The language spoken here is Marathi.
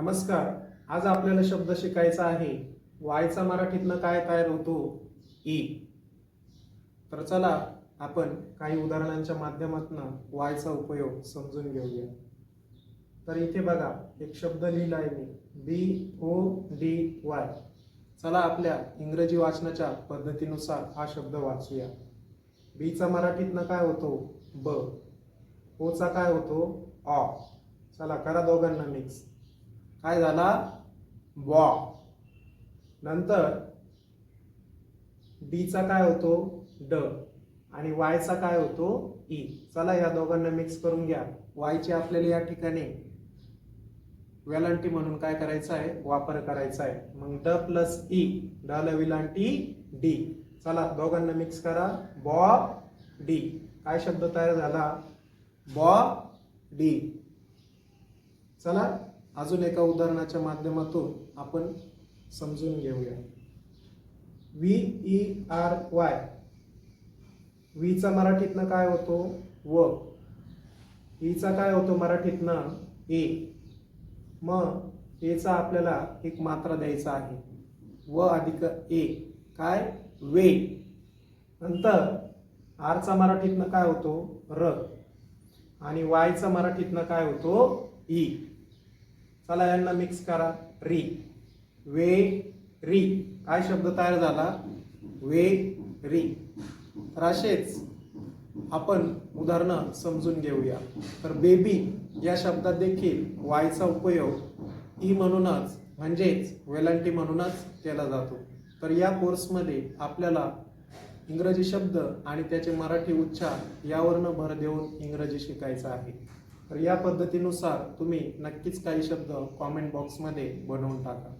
नमस्कार. आज आपल्याला शब्द शिकायचा आहे. वायचा मराठीतनं काय तयार होतो ई. तर चला आपण काही उदाहरणांच्या माध्यमातून वायचा उपयोग समजून घेऊया. तर इथे बघा एक शब्द लिहिला आहे मी. B O D Y. चला आपल्या इंग्रजी वाचनाच्या पद्धतीनुसार हा शब्द वाचूया. बीचा मराठीतनं काय होतो? ब. ओचा काय होतो? ऑ चला करा दोघांना मिक्स. काय झाला? वॉ नंतर डीचा काय होतो? ड. आणि वायचा काय होतो? ई. चला या दोघांना मिक्स करून घ्या. वायचे आपल्याला या ठिकाणी वेलांटी म्हणून काय करायचं आहे? वापर करायचा आहे. मग ड प्लस ई. ड ला विलांटी डी. चला दोघांना मिक्स करा. बॉ डी. काय शब्द तयार झाला? बॉ डी. चला. अजून एका उदाहरणाच्या माध्यमातून आपण समजून घेऊया. व्ही ई आर वाय व्हीचा मराठीतनं काय होतो? व. E ईचा काय होतो मराठीतनं? ए मग एचा आपल्याला एक मात्रा द्यायचा आहे. व अधिक ए काय? वे. नंतर आरचा मराठीतनं काय होतो? र. आणि वायचा मराठीतनं काय होतो? ई चला यांना मिक्स करा. री. वे री. काय शब्द तयार झाला? वे री. तर असेच आपण उदाहरणं समजून घेऊया. तर बेबी या शब्दात देखील वायचा उपयोग. ई म्हणूनच म्हणजेच वेलांटी म्हणूनच केला जातो. तर या कोर्समध्ये आपल्याला इंग्रजी शब्द आणि त्याचे मराठी उच्चार यावरनं भर देऊन इंग्रजी शिकायचं आहे. तर या पद्धतीनुसार तुम्ही नक्कीच काही शब्द कॉमेंट बॉक्समध्ये बनवून टाका.